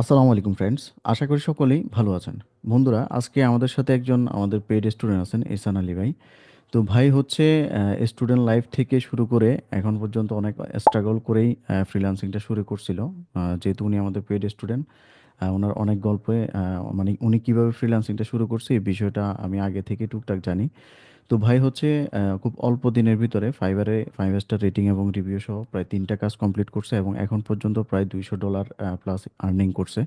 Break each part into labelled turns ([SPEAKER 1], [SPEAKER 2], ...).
[SPEAKER 1] আসসালামু আলাইকুম ফ্রেন্ডস আশা করি সকলেই ভালো আছেন। বন্ধুরা, আজকে আমাদের সাথে একজন আমাদের পেড স্টুডেন্ট আছেন, এহসান আলী ভাই। তো ভাই হচ্ছে স্টুডেন্ট লাইফ থেকে শুরু করে এখন পর্যন্ত অনেক স্ট্রাগল করেই ফ্রিল্যান্সিংটা শুরু করছিল। যেহেতু উনি আমাদের পেইড স্টুডেন্ট ওনার অনেক গল্পে মানে উনি কীভাবে ফ্রিল্যান্সিংটা শুরু করছে, এই বিষয়টা আমি আগে থেকে টুকটাক জানি। তো ভাই হচ্ছে খুব অল্প দিনের ভিতরে ফাইবারে, ফাইভ স্টার রেটিং এবং রিভিউ সহ প্রায় তিনটা কাজ কমপ্লিট করছে এবং এখন পর্যন্ত প্রায় দুইশো ডলার প্লাস আর্নিং করছে।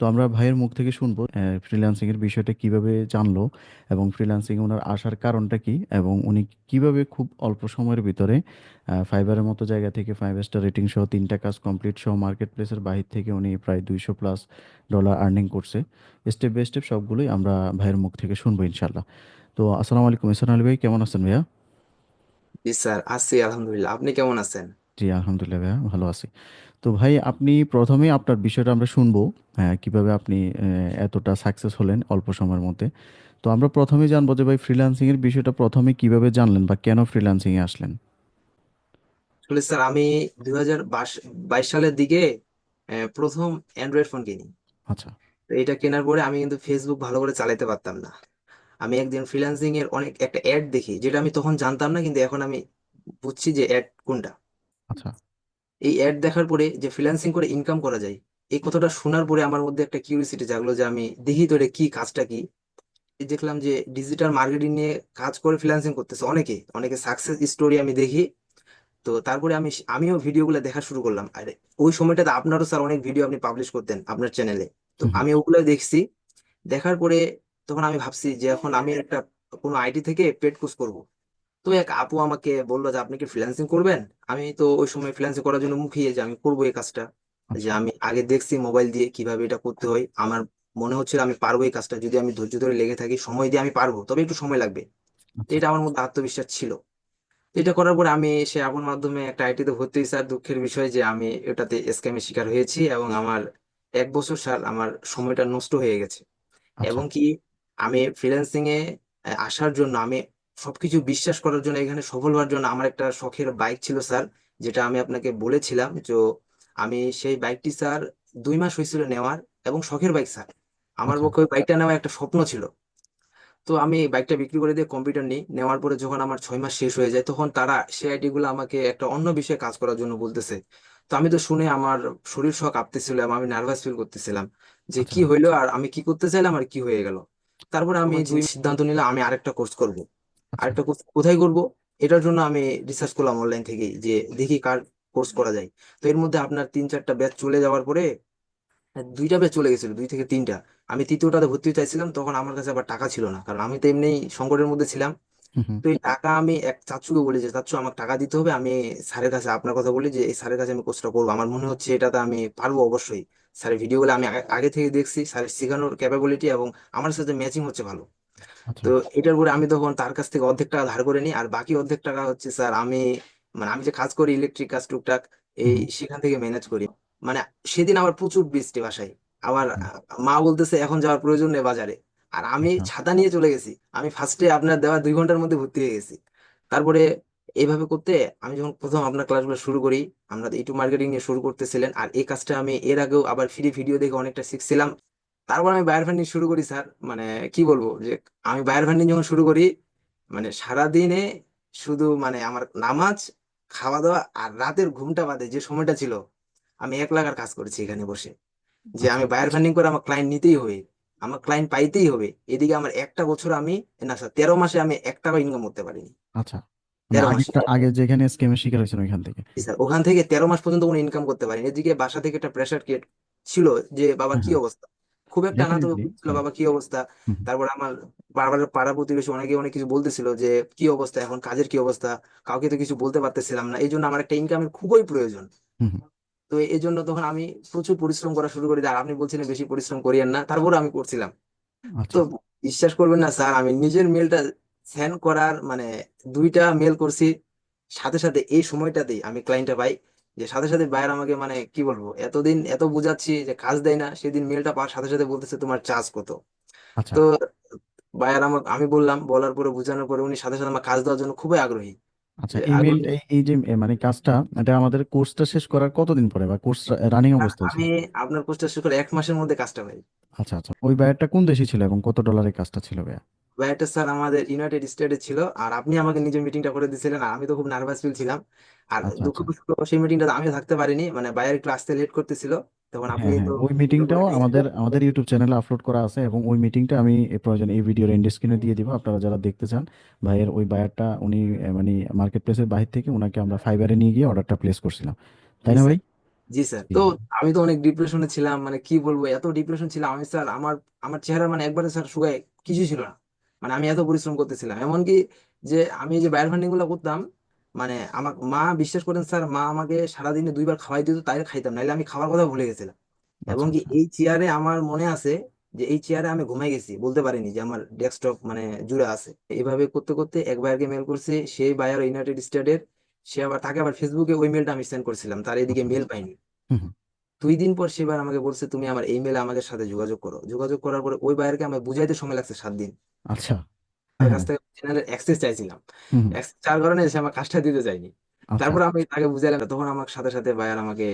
[SPEAKER 1] তো আমরা ভাইয়ের মুখ থেকে শুনব ফ্রিল্যান্সিং এর বিষয়টা কীভাবে জানলো এবং ফ্রিল্যান্সিং ওনার আসার কারণটা কি এবং উনি কীভাবে খুব অল্প সময়ের ভিতরে ফাইবারের মতো জায়গা থেকে ফাইভ স্টার রেটিং সহ তিনটা কাজ কমপ্লিট সহ মার্কেট প্লেসের বাহির থেকে উনি প্রায় দুইশো প্লাস ডলার আর্নিং করছে। স্টেপ বাই স্টেপ সবগুলোই আমরা ভাইয়ের মুখ থেকে শুনব ইনশাল্লাহ তো আসসালামু আলাইকুম ইসান আলী ভাই কেমন আছেন ভাইয়া?
[SPEAKER 2] জি স্যার আছি আলহামদুলিল্লাহ। আপনি কেমন আছেন?
[SPEAKER 1] জি আলহামদুলিল্লাহ ভাইয়া ভালো আছি। তো ভাই আপনি প্রথমে আপনার বিষয়টা আমরা শুনব হ্যাঁ কীভাবে আপনি আহ, এতটা সাকসেস হলেন অল্প সময়ের মধ্যে। তো আমরা প্রথমে জানব যে ভাই ফ্রিল্যান্সিং এর বিষয়টা প্রথমে কীভাবে জানলেন বা কেন ফ্রিল্যান্সিং এ আসলেন?
[SPEAKER 2] আসলে স্যার আমি দুই হাজার বাইশ সালের দিকে আহ, প্রথম অ্যান্ড্রয়েড ফোন কিনি।
[SPEAKER 1] আচ্ছা।
[SPEAKER 2] তো এটা কেনার পরে আমি কিন্তু ফেসবুক ভালো করে চালাতে পারতাম না। আমি একদিন ফ্রিল্যান্সিং এর অনেক একটা অ্যাড দেখি যেটা আমি তখন জানতাম না কিন্তু এখন আমি বুঝছি যে অ্যাড কোনটা।
[SPEAKER 1] আচ্ছা।
[SPEAKER 2] এই অ্যাড দেখার পরে যে ফ্রিল্যান্সিং করে ইনকাম করা যায় এই কথাটা শোনার পরে আমার মধ্যে একটা কিউরিসিটি জাগলো যে আমি দেখি তো এটা কি কাজটা কি? দেখলাম যে ডিজিটাল মার্কেটিং নিয়ে কাজ করে ফ্রিল্যান্সিং করতেছে অনেকে অনেকে সাকসেস স্টোরি আমি দেখি। তো তারপরে আমি আমিও ভিডিওগুলো দেখা শুরু করলাম। আর ওই সময়টাতে আপনারও স্যার অনেক ভিডিও আপনি পাবলিশ করতেন আপনার চ্যানেলে তো আমি ওগুলো দেখছি দেখার পরে তখন আমি ভাবছি যে এখন আমি একটা কোনো আইটি থেকে পেড কোর্স করব। তো এক আপু আমাকে বলল যে আপনি কি ফ্রিল্যান্সিং করবেন? আমি তো ওই সময় ফ্রিল্যান্সিং করার জন্য মুখিয়ে যে আমি করব এই কাজটা। যে আমি আগে দেখছি মোবাইল দিয়ে কীভাবে এটা করতে হয়। আমার মনে হচ্ছিল আমি পারব এই কাজটা যদি আমি ধৈর্য ধরে লেগে থাকি সময় দিয়ে আমি পারব তবে একটু সময় লাগবে। এটা আমার মধ্যে আত্মবিশ্বাস ছিল। এটা করার পরে আমি সে আপন মাধ্যমে একটা আইটিতে ভর্তি হয়েছি। আর দুঃখের বিষয় যে আমি এটাতে স্ক্যামের শিকার হয়েছি এবং আমার এক বছর স্যার আমার সময়টা নষ্ট হয়ে গেছে।
[SPEAKER 1] আচ্ছা।
[SPEAKER 2] এবং কি আমি ফ্রিল্যান্সিং এ আসার জন্য আমি সবকিছু বিশ্বাস করার জন্য এখানে সফল হওয়ার জন্য আমার একটা শখের বাইক ছিল স্যার যেটা আমি আপনাকে বলেছিলাম তো আমি সেই বাইকটি স্যার দুই মাস হয়েছিল নেওয়ার এবং শখের বাইক স্যার আমার
[SPEAKER 1] আচ্ছা।
[SPEAKER 2] পক্ষে ওই বাইকটা নেওয়া একটা স্বপ্ন ছিল। তো আমি বাইকটা বিক্রি করে দিয়ে কম্পিউটার নিই। নেওয়ার পরে যখন আমার ছয় মাস শেষ হয়ে যায় তখন তারা সেই আইডি গুলো আমাকে একটা অন্য বিষয়ে কাজ করার জন্য বলতেছে। তো আমি তো শুনে আমার শরীর শখ কাঁপতেছিল এবং আমি নার্ভাস ফিল করতেছিলাম যে
[SPEAKER 1] আচ্ছা।
[SPEAKER 2] কি হইল আর আমি কি করতে চাইলাম আর কি হয়ে গেল। তারপরে আমি দুই সিদ্ধান্ত নিলাম আমি আরেকটা কোর্স করব।
[SPEAKER 1] আচ্ছা।
[SPEAKER 2] আরেকটা কোর্স কোথায় করব? এটার জন্য আমি রিসার্চ করলাম অনলাইন থেকে যে দেখি কার কোর্স করা যায়। তো এর মধ্যে আপনার তিন চারটা ব্যাচ চলে যাওয়ার পরে হ্যাঁ, দুইটা ব্যাচ চলে গেছিল দুই থেকে তিনটা। আমি তৃতীয়টাতে ভর্তি হতে চাইছিলাম তখন আমার কাছে আবার টাকা ছিল না কারণ আমি তো এমনি সংকটের মধ্যে ছিলাম। তো এই টাকা আমি এক চাচুকে বলি যে চাচু আমাকে টাকা দিতে হবে আমি স্যারের কাছে আপনার কথা বলি যে এই স্যারের কাছে আমি কোর্সটা করব। আমার মনে হচ্ছে এটাতে আমি পারব অবশ্যই। স্যারের ভিডিওগুলো আমি আগে থেকে দেখছি স্যারের শেখানোর ক্যাপাবিলিটি এবং আমার সাথে ম্যাচিং হচ্ছে ভালো।
[SPEAKER 1] আচ্ছা।
[SPEAKER 2] তো এটার পরে আমি তখন তার কাছ থেকে অর্ধেক টাকা ধার করে নিই আর বাকি অর্ধেক টাকা হচ্ছে স্যার আমি মানে আমি যে কাজ করি ইলেকট্রিক কাজ টুকটাক এই সেখান থেকে ম্যানেজ করি। মানে সেদিন আমার প্রচুর বৃষ্টি বাসায়। আবার মা বলতেছে এখন যাওয়ার প্রয়োজন নেই বাজারে। আর আমি
[SPEAKER 1] আচ্ছা।
[SPEAKER 2] ছাতা নিয়ে চলে গেছি। আমি ফার্স্টে আপনার দেওয়া দুই ঘণ্টার মধ্যে ভর্তি হয়ে গেছি। তারপরে এইভাবে করতে আমি যখন প্রথম আপনার ক্লাসগুলো শুরু করি, আমরা ইউটিউব মার্কেটিং নিয়ে শুরু করতেছিলেন। আর এই কাজটা আমি এর আগেও আবার ফ্রি ভিডিও দেখে অনেকটা শিখছিলাম। তারপর আমি বায়ার ফান্ডিং শুরু করি স্যার। মানে কি বলব যে, আমি বায়ার ফান্ডিং যখন শুরু করি মানে সারাদিনে শুধু মানে আমার নামাজ খাওয়া দাওয়া আর রাতের ঘুমটা বাদে যে সময়টা ছিল, আমি এক লাখ আর কাজ করেছি এখানে বসে। যে আমি বায়ার ফান্ডিং করে আমার ক্লায়েন্ট নিতেই হবে, আমার ক্লায়েন্ট পাইতেই হবে। এদিকে আমার একটা বছর আমি, না স্যার তেরো মাসে আমি এক টাকা ইনকাম করতে পারিনি।
[SPEAKER 1] আচ্ছা। মানে
[SPEAKER 2] তেরো
[SPEAKER 1] আগে
[SPEAKER 2] মাসে
[SPEAKER 1] আগে যেখানে স্ক্যামের শিকার হয়েছিল ওইখান থেকে।
[SPEAKER 2] জি স্যার ওখান থেকে তেরো মাস পর্যন্ত কোনো ইনকাম করতে পারিনি। এদিকে বাসা থেকে একটা প্রেশার ক্রিয়েট ছিল যে বাবা কি
[SPEAKER 1] হ্যাঁ
[SPEAKER 2] অবস্থা? খুব একটা তবে
[SPEAKER 1] ডেফিনেটলি
[SPEAKER 2] বাবা কি অবস্থা? তারপর আমার বারবার পাড়া প্রতিবেশী অনেকে অনেক কিছু বলতেছিল যে কি অবস্থা? এখন কাজের কি অবস্থা? কাউকে তো কিছু বলতে পারতেছিলাম না। এই জন্য আমার একটা ইনকামের খুবই প্রয়োজন। তো এই জন্য তখন আমি প্রচুর পরিশ্রম করা শুরু করি। আর আপনি বলছিলেন বেশি পরিশ্রম করিয়েন না। তারপরে আমি করছিলাম। তো
[SPEAKER 1] আচ্ছা
[SPEAKER 2] বিশ্বাস করবেন না স্যার আমি নিজের মেলটা সেন্ড করার মানে দুইটা মেল করছি। সাথে সাথে এই সময়টাতেই আমি ক্লায়েন্টটা পাই। যে সাথে সাথে বায়ার আমাকে মানে কি বলব এতদিন এত বুঝাচ্ছি যে কাজ দেয় না সেদিন মেলটা পাওয়ার সাথে সাথে বলতেছে তোমার চার্জ কত?
[SPEAKER 1] আচ্ছা।
[SPEAKER 2] তো বায়ার আমাকে আমি বললাম বলার পরে বোঝানোর পরে উনি সাথে সাথে আমার কাজ দেওয়ার জন্য খুবই আগ্রহী।
[SPEAKER 1] আচ্ছা
[SPEAKER 2] যে
[SPEAKER 1] এই
[SPEAKER 2] আগুন
[SPEAKER 1] মেইলটা এই যে এ, মানে কাজটা এটা আমাদের কোর্সটা শেষ করার কতদিন পরে বা কোর্স রানিং অবস্থায় ছিল
[SPEAKER 2] আমি আপনার কোর্সটা শেষ করে এক মাসের মধ্যে কাজটা পাই।
[SPEAKER 1] আচ্ছা আচ্ছা। ওই বায়ারটা কোন দেশে ছিল এবং কত ডলারের কাজটা ছিল ভাইয়া?
[SPEAKER 2] ভাইয়াটা স্যার আমাদের ইউনাইটেড স্টেটে ছিল আর আপনি আমাকে নিজের মিটিংটা করে দিয়েছিলেন আর আমি তো খুব নার্ভাস ফিল ছিলাম। আর
[SPEAKER 1] আচ্ছা
[SPEAKER 2] দুঃখ
[SPEAKER 1] আচ্ছা।
[SPEAKER 2] সেই মিটিংটাতে আমিও থাকতে পারিনি মানে বাইরে একটু আসতে লেট করতেছিল তখন আপনি
[SPEAKER 1] হ্যাঁ হ্যাঁ
[SPEAKER 2] তো
[SPEAKER 1] ওই
[SPEAKER 2] ভিডিও করে
[SPEAKER 1] মিটিংটাও আমাদের আমাদের ইউটিউব চ্যানেলে আপলোড করা আছে এবং ওই মিটিংটা আমি এ প্রয়োজন এই ভিডিওর এন্ড স্ক্রিনে দিয়ে দিব আপনারা যারা দেখতে চান ভাইয়ের ওই বায়ারটা উনি আহ, মানে মার্কেট প্লেসের বাইরে থেকে ওনাকে আমরা ফাইবারে নিয়ে গিয়ে অর্ডারটা প্লেস করছিলাম। তাই না ভাই?
[SPEAKER 2] জি স্যার।
[SPEAKER 1] জি
[SPEAKER 2] তো আমি তো অনেক ডিপ্রেশনে ছিলাম মানে কি বলব এত ডিপ্রেশন ছিলাম আমি স্যার আমার আমার চেহারা মানে একবারে স্যার শুকায় কিছু ছিল না। মানে আমি এত পরিশ্রম করতেছিলাম। এমনকি যে আমি যে বায়ার ফান্ডিংগুলো করতাম মানে আমার মা বিশ্বাস করেন স্যার মা আমাকে সারাদিনে দুইবার খাওয়াই দিত তাই খাইতাম নাহলে আমি খাওয়ার কথা ভুলে গেছিলাম। এবং
[SPEAKER 1] আচ্ছা
[SPEAKER 2] কি
[SPEAKER 1] আচ্ছা।
[SPEAKER 2] এই চেয়ারে আমার মনে আছে যে এই চেয়ারে আমি ঘুমাই গেছি বলতে পারিনি যে আমার ডেস্কটপ মানে জুড়ে আছে। এইভাবে করতে করতে এক ভাইয়ারকে মেল করছে সেই বায়ার ইউনাইটেড স্টেটের সে আবার তাকে আবার ফেসবুকে ওই মেলটা আমি সেন্ড করছিলাম তার এদিকে
[SPEAKER 1] আচ্ছা
[SPEAKER 2] মেল পাইনি।
[SPEAKER 1] হুম হুম।
[SPEAKER 2] দুই দিন পর সেবার আমাকে বলছে তুমি আমার এই মেলে আমাদের সাথে যোগাযোগ করো। যোগাযোগ করার পরে ওই বায়ারকে আমার বুঝাইতে সময় লাগছে সাত দিন।
[SPEAKER 1] আচ্ছা।
[SPEAKER 2] তার কাছ থেকে চ্যানেলের অ্যাক্সেস চাইছিলাম। অ্যাক্সেস চাওয়ার কারণে সে আমার কাজটা দিতে চাইনি
[SPEAKER 1] আচ্ছা।
[SPEAKER 2] তারপর আমি তাকে বুঝাইলাম তখন আমার সাথে সাথে বায়ার আমাকে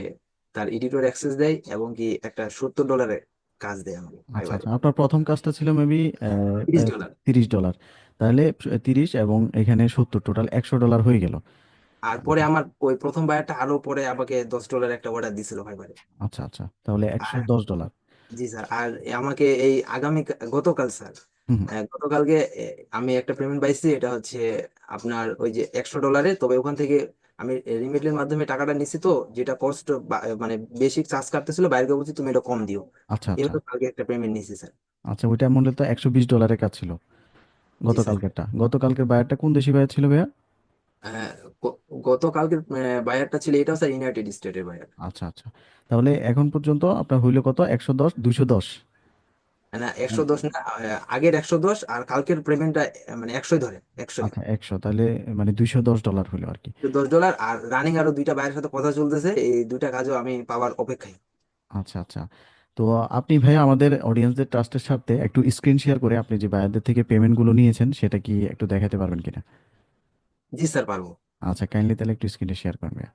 [SPEAKER 2] তার এডিটর অ্যাক্সেস দেয় এবং কি একটা সত্তর ডলারের কাজ দেয় আমাকে
[SPEAKER 1] আচ্ছা আচ্ছা। আপনার প্রথম কাজটা ছিল মেবি
[SPEAKER 2] তিরিশ ডলার
[SPEAKER 1] তিরিশ ডলার তাহলে তিরিশ এবং এখানে সত্তর টোটাল একশো ডলার হয়ে গেল।
[SPEAKER 2] আর পরে আমার ওই প্রথম বায়ারটা আরও পরে আমাকে দশ ডলার একটা অর্ডার দিছিল ফাইবারে
[SPEAKER 1] আচ্ছা আচ্ছা। তাহলে একশো দশ ডলার
[SPEAKER 2] জি স্যার আর আমাকে এই আগামী গতকাল স্যার গতকালকে আমি একটা পেমেন্ট পাইছি এটা হচ্ছে আপনার ওই যে একশো ডলারে তবে ওখান থেকে আমি রিমিটের মাধ্যমে টাকাটা নিছি তো যেটা কস্ট মানে বেশি চার্জ কাটতেছিল বাইরে বলছি তুমি এটা কম দিও।
[SPEAKER 1] আচ্ছা আচ্ছা।
[SPEAKER 2] এভাবে কালকে একটা পেমেন্ট নিছি স্যার
[SPEAKER 1] আচ্ছা ওইটা মূলত একশো বিশ ডলারের কাজ ছিল
[SPEAKER 2] জি স্যার
[SPEAKER 1] গতকালকেরটা। গতকালকের বায়ারটা কোন দেশি বায়ার ছিল ভাইয়া?
[SPEAKER 2] গতকালকের বায়ারটা ছিল এটাও স্যার ইউনাইটেড স্টেটের বায়ার।
[SPEAKER 1] আচ্ছা আচ্ছা। তাহলে এখন পর্যন্ত আপনার হইল কত? একশো দশ দুইশো দশ?
[SPEAKER 2] না একশো দশ না আগের একশো দশ আর কালকের পেমেন্টটা মানে একশোই ধরে একশোই।
[SPEAKER 1] আচ্ছা একশো। তাহলে মানে দুইশো দশ ডলার হইল আর কি।
[SPEAKER 2] দশ ডলার আর রানিং আরও দুইটা বায়ের সাথে কথা চলতেছে এই দুইটা কাজও আমি পাওয়ার অপেক্ষায়।
[SPEAKER 1] আচ্ছা আচ্ছা। তো আপনি ভাই আমাদের অডিয়েন্সদের ট্রাস্টের সাথে একটু স্ক্রিন শেয়ার করে আপনি যে বায়ারদের থেকে পেমেন্টগুলো নিয়েছেন সেটা কি একটু দেখাতে পারবেন কিনা?
[SPEAKER 2] জি স্যার পারব।
[SPEAKER 1] আচ্ছা কাইন্ডলি তাহলে একটু স্ক্রিনে শেয়ার ভাইয়া।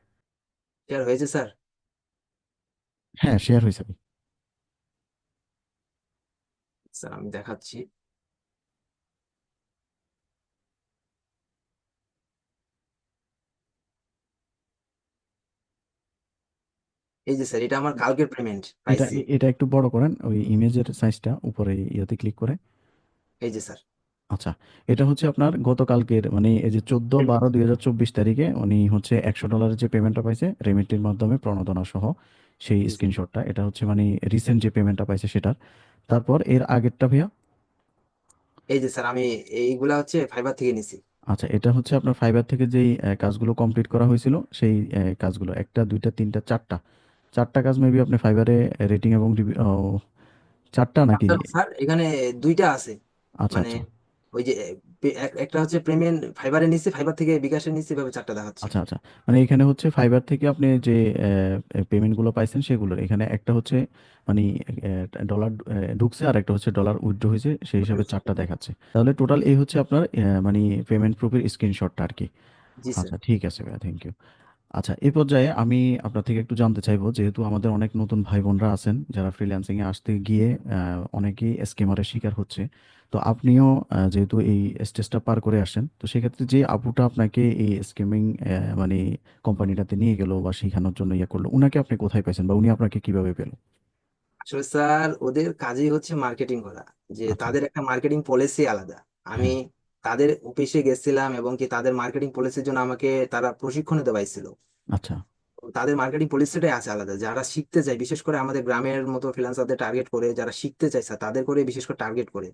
[SPEAKER 2] শেয়ার হয়েছে স্যার?
[SPEAKER 1] হ্যাঁ শেয়ার হয়েছে।
[SPEAKER 2] স্যার আমি দেখাচ্ছি। এই যে স্যার এটা আমার কালকের পেমেন্ট
[SPEAKER 1] এটা
[SPEAKER 2] পাইছি।
[SPEAKER 1] এটা একটু বড় করেন ওই ইমেজের সাইজটা উপরে ইয়েতে ক্লিক করে।
[SPEAKER 2] এই যে স্যার।
[SPEAKER 1] আচ্ছা এটা হচ্ছে আপনার গতকালকের মানে এই যে চোদ্দ বারো দুই হাজার চব্বিশ তারিখে উনি হচ্ছে একশো ডলারের যে পেমেন্টটা পাইছে রেমিটির মাধ্যমে প্রণোদনা সহ সেই
[SPEAKER 2] জি
[SPEAKER 1] স্ক্রিনশটটা এটা হচ্ছে মানে রিসেন্ট যে পেমেন্টটা পাইছে সেটার। তারপর এর আগেরটা ভাইয়া?
[SPEAKER 2] এই যে স্যার আমি এইগুলা হচ্ছে ফাইবার থেকে নিছি।
[SPEAKER 1] আচ্ছা এটা হচ্ছে আপনার ফাইবার থেকে যেই কাজগুলো কমপ্লিট করা হয়েছিল সেই কাজগুলো একটা দুইটা তিনটা চারটা। চারটা কাজ মেবি আপনি ফাইবারে রেটিং এবং চারটা নাকি?
[SPEAKER 2] স্যার এখানে দুইটা আছে।
[SPEAKER 1] আচ্ছা
[SPEAKER 2] মানে
[SPEAKER 1] আচ্ছা।
[SPEAKER 2] ওই যে একটা হচ্ছে পেমেন্ট ফাইবারে নিছি ফাইবার থেকে বিকাশে নিছি এভাবে চারটা দেখাচ্ছে।
[SPEAKER 1] আচ্ছা আচ্ছা। মানে এখানে হচ্ছে ফাইবার থেকে আপনি যে পেমেন্টগুলো পাইছেন সেগুলোর এখানে একটা হচ্ছে মানে ডলার ঢুকছে আর একটা হচ্ছে ডলার উইথড্র হয়েছে সেই হিসাবে চারটা দেখাচ্ছে। তাহলে টোটাল এই হচ্ছে আপনার মানে পেমেন্ট প্রুফের স্ক্রিনশটটা আর কি।
[SPEAKER 2] জি স্যার
[SPEAKER 1] আচ্ছা ঠিক আছে ভাইয়া থ্যাংক ইউ আচ্ছা এই পর্যায়ে আমি আপনার থেকে একটু জানতে চাইব যেহেতু আমাদের অনেক নতুন ভাই বোনরা আছেন যারা ফ্রিল্যান্সিং এ আসতে গিয়ে অনেকেই স্ক্যামারের শিকার হচ্ছে। তো আপনিও যেহেতু এই স্টেজটা পার করে আসেন তো সেক্ষেত্রে যে আপুটা আপনাকে এই স্ক্যামিং মানে কোম্পানিটাতে নিয়ে গেল বা শেখানোর জন্য ইয়ে করল উনাকে আপনি কোথায় পাইছেন বা উনি আপনাকে কীভাবে পেল?
[SPEAKER 2] আসলে স্যার ওদের কাজই হচ্ছে মার্কেটিং করা যে
[SPEAKER 1] আচ্ছা।
[SPEAKER 2] তাদের একটা মার্কেটিং পলিসি আলাদা। আমি
[SPEAKER 1] হ্যাঁ।
[SPEAKER 2] তাদের অফিসে গেছিলাম এবং কি তাদের মার্কেটিং পলিসির জন্য আমাকে তারা প্রশিক্ষণ দেওয়াইছিল।
[SPEAKER 1] আচ্ছা।
[SPEAKER 2] তাদের মার্কেটিং পলিসিটাই আছে আলাদা। যারা শিখতে চায় বিশেষ করে আমাদের গ্রামের মতো ফ্রিল্যান্সারদের টার্গেট করে যারা শিখতে চায় স্যার তাদের করে বিশেষ করে টার্গেট করে।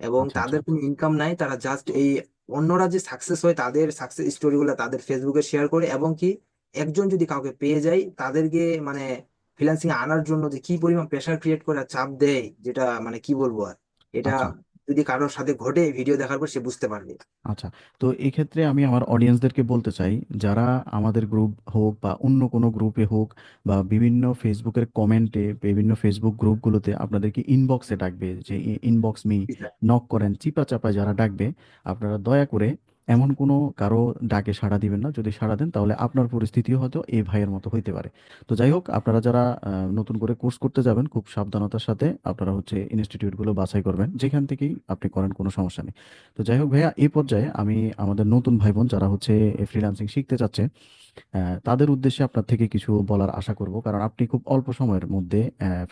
[SPEAKER 2] এবং
[SPEAKER 1] আচ্ছা আচ্ছা।
[SPEAKER 2] তাদের কোনো ইনকাম নাই তারা জাস্ট এই অন্যরা যে সাকসেস হয় তাদের সাকসেস স্টোরিগুলো তাদের ফেসবুকে শেয়ার করে এবং কি একজন যদি কাউকে পেয়ে যায় তাদেরকে মানে ফ্রিল্যান্সিং আনার জন্য যে কি পরিমাণ প্রেশার ক্রিয়েট করে আর চাপ দেয় যেটা মানে কি বলব আর? এটা
[SPEAKER 1] আচ্ছা।
[SPEAKER 2] যদি কারোর সাথে ঘটে ভিডিও দেখার পর সে বুঝতে পারবে।
[SPEAKER 1] আচ্ছা তো এই ক্ষেত্রে আমি আমার অডিয়েন্সদেরকে বলতে চাই যারা আমাদের গ্রুপ হোক বা অন্য কোনো গ্রুপে হোক বা বিভিন্ন ফেসবুকের কমেন্টে বিভিন্ন ফেসবুক গ্রুপগুলোতে আপনাদেরকে ইনবক্সে ডাকবে যে ইনবক্স মি নক করেন চিপা চাপা যারা ডাকবে আপনারা দয়া করে এমন কোনো কারও ডাকে সাড়া দিবেন না। যদি সাড়া দেন, তাহলে আপনার পরিস্থিতিও হয়তো এই ভাইয়ের মতো হইতে পারে। তো যাই হোক, আপনারা যারা নতুন করে কোর্স করতে যাবেন, খুব সাবধানতার সাথে আপনারা হচ্ছে ইনস্টিটিউটগুলো বাছাই করবেন। যেখান থেকেই আপনি করেন, কোনো সমস্যা নেই। তো যাই হোক ভাইয়া এই পর্যায়ে আমি আমাদের নতুন ভাই-বোন যারা হচ্ছে এ ফ্রিল্যান্সিং শিখতে চাচ্ছে তাদের উদ্দেশ্যে আপনার থেকে কিছু বলার আশা করব। কারণ আপনি খুব অল্প সময়ের মধ্যে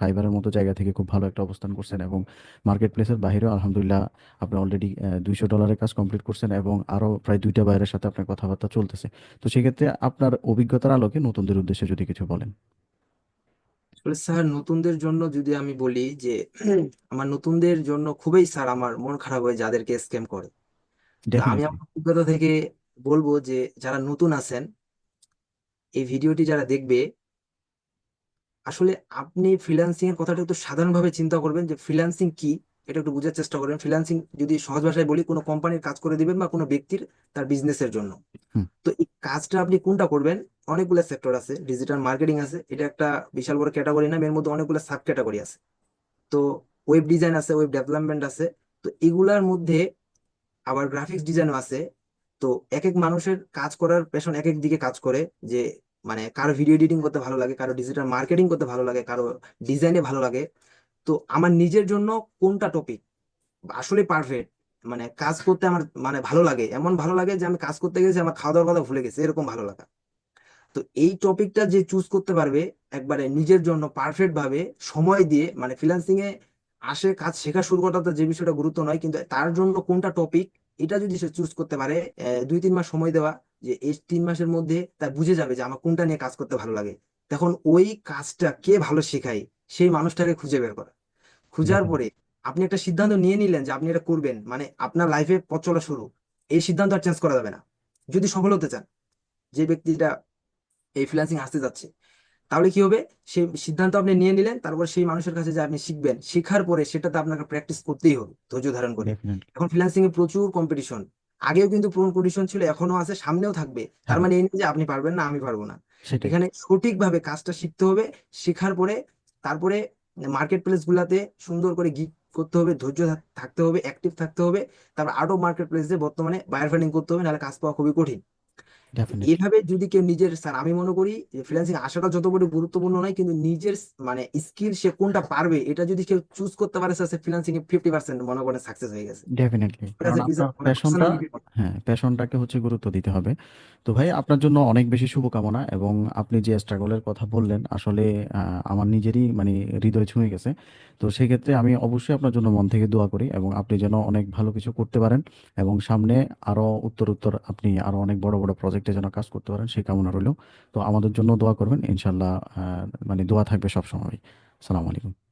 [SPEAKER 1] ফাইবারের মতো জায়গা থেকে খুব ভালো একটা অবস্থান করছেন এবং মার্কেট প্লেস এর বাহিরেও আলহামদুলিল্লাহ আপনি অলরেডি দুইশো $২০০ কাজ কমপ্লিট করছেন এবং আরও প্রায় ২ টা বায়ারের সাথে আপনার কথাবার্তা চলতেছে। তো সেক্ষেত্রে আপনার অভিজ্ঞতার আলোকে নতুনদের উদ্দেশ্যে যদি কিছু বলেন?
[SPEAKER 2] আসলে স্যার নতুনদের জন্য যদি আমি বলি যে আমার নতুনদের জন্য খুবই স্যার আমার মন খারাপ হয় যাদেরকে স্ক্যাম করে তো আমি
[SPEAKER 1] ডেফিনিটলি।
[SPEAKER 2] আমার অভিজ্ঞতা থেকে বলব যে যারা নতুন আছেন এই ভিডিওটি যারা দেখবে আসলে আপনি ফ্রিল্যান্সিং এর কথাটা একটু সাধারণভাবে চিন্তা করবেন যে ফ্রিল্যান্সিং কি এটা একটু বোঝার চেষ্টা করবেন। ফ্রিল্যান্সিং যদি সহজ ভাষায় বলি কোনো কোম্পানির কাজ করে দিবেন বা কোনো ব্যক্তির তার বিজনেসের জন্য। তো এই কাজটা আপনি কোনটা করবেন? অনেকগুলো সেক্টর আছে ডিজিটাল মার্কেটিং আছে এটা একটা বিশাল বড় ক্যাটাগরি না এর মধ্যে অনেকগুলো সাব ক্যাটাগরি আছে। তো ওয়েব ডিজাইন আছে ওয়েব ডেভেলপমেন্ট আছে তো এগুলার মধ্যে আবার গ্রাফিক্স ডিজাইনও আছে। তো এক এক মানুষের কাজ করার পেশন এক এক দিকে কাজ করে যে মানে কারও ভিডিও এডিটিং করতে ভালো লাগে কারও ডিজিটাল মার্কেটিং করতে ভালো লাগে কারও ডিজাইনে ভালো লাগে। তো আমার নিজের জন্য কোনটা টপিক আসলে পারফেক্ট মানে কাজ করতে আমার মানে ভালো লাগে। এমন ভালো লাগে যে আমি কাজ করতে গেছি, আমার খাওয়া দাওয়ার কথা ভুলে গেছি। এরকম ভালো লাগা। তো এই টপিকটা যে চুজ করতে পারবে, একবারে নিজের জন্য পারফেক্ট ভাবে সময় দিয়ে মানে ফ্রিল্যান্সিং এ আসে, কাজ শেখা শুরু করাটা যে বিষয়টা গুরুত্ব নয়, কিন্তু তার জন্য কোনটা টপিক এটা যদি সে চুজ করতে পারে দুই, তিন মাস সময় দেওয়া, যে এই তিন মাসের মধ্যে তার বুঝে যাবে যে আমার কোনটা নিয়ে কাজ করতে ভালো লাগে। তখন ওই কাজটা কে ভালো শেখায়? সেই মানুষটাকে খুঁজে বের করা। খুঁজার পরে আপনি একটা সিদ্ধান্ত নিয়ে নিলেন যে আপনি এটা করবেন মানে আপনার লাইফে পথ চলা শুরু এই সিদ্ধান্ত আর চেঞ্জ করা যাবে না। যদি সফল হতে চান যে ব্যক্তিটা এই ফ্রিল্যান্সিং আসতে যাচ্ছে তাহলে কি হবে? সেই সিদ্ধান্ত আপনি নিয়ে নিলেন তারপর সেই মানুষের কাছে যে আপনি শিখবেন শেখার পরে সেটাতে আপনাকে প্র্যাকটিস করতেই হবে ধৈর্য ধারণ করে। এখন ফ্রিল্যান্সিং এ প্রচুর কম্পিটিশন আগেও কিন্তু কম্পিটিশন ছিল এখনও আছে সামনেও থাকবে। তার
[SPEAKER 1] হ্যাঁ,
[SPEAKER 2] মানে এই যে আপনি পারবেন না আমি পারব না। এখানে সঠিকভাবে কাজটা শিখতে হবে শেখার পরে তারপরে মার্কেট প্লেস গুলাতে সুন্দর করে গিক করতে হবে, ধৈর্য থাকতে হবে অ্যাক্টিভ থাকতে হবে। তারপর আরও মার্কেট প্লেসে বর্তমানে বায়ার ফান্ডিং করতে হবে, নাহলে কাজ পাওয়া খুবই কঠিন।
[SPEAKER 1] ডেফিনিটলি।
[SPEAKER 2] এইভাবে যদি কেউ নিজের স্যার আমি মনে করি যে ফ্রিল্যান্সিং আসাটা যত বড় গুরুত্বপূর্ণ নয় কিন্তু নিজের মানে স্কিল সে কোনটা পারবে এটা যদি কেউ চুজ করতে পারে স্যার ফ্রিল্যান্সিং এ ফিফটি পার্সেন্ট মনে করেন সাকসেস হয়ে গেছে
[SPEAKER 1] ডেফিনিটলি। কারণ আপনার প্যাশনটা হ্যাঁ, প্যাশনটাকে হচ্ছে গুরুত্ব দিতে হবে। তো ভাই আপনার জন্য অনেক বেশি শুভকামনা এবং আপনি যে স্ট্রাগল এর কথা বললেন আসলে আমার নিজেরই মানে হৃদয় ছুঁয়ে গেছে। তো সেক্ষেত্রে আমি অবশ্যই আপনার জন্য মন থেকে দোয়া করি এবং আপনি যেন অনেক ভালো কিছু করতে পারেন এবং সামনে আরও উত্তর উত্তর আপনি আরও অনেক বড়, বড় প্রজেক্টে যেন কাজ করতে পারেন, সেই কামনা রইল তো আমাদের জন্য দোয়া করবেন। ইনশাল্লাহ মানে দোয়া থাকবে সব সবসময়। আসসালামু আলাইকুম।